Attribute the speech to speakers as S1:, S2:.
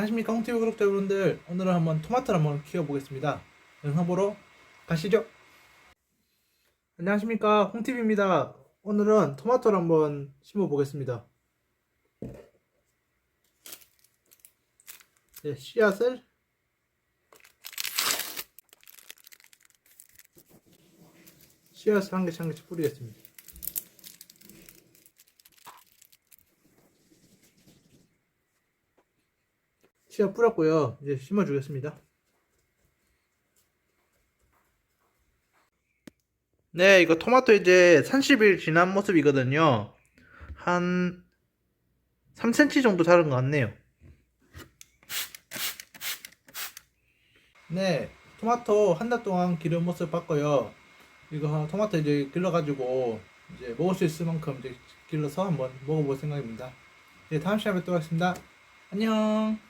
S1: 안녕하십니까 홍TV 구독자 여러분들. 오늘은 한번 토마토를 한번 키워보겠습니다. 영상 보러 가시죠. 안녕하십니까 홍TV입니다. 오늘은 토마토를 한번 심어보겠습니다. 네, 씨앗을. 씨앗을 한 개씩 한 개씩 뿌리겠습니다 씨앗 뿌렸고요. 이제 심어주겠습니다. 네, 이거 토마토 이제 30일 지난 모습이거든요. 한 3cm 정도 자른 것 같네요. 네, 토마토 한 달 동안 기른 모습 봤고요. 이거 토마토 이제 길러가지고 이제 먹을 수 있을 만큼 이제 길러서 한번 먹어볼 생각입니다. 네, 다음 시간에 뵙도록 하겠습니다. 안녕.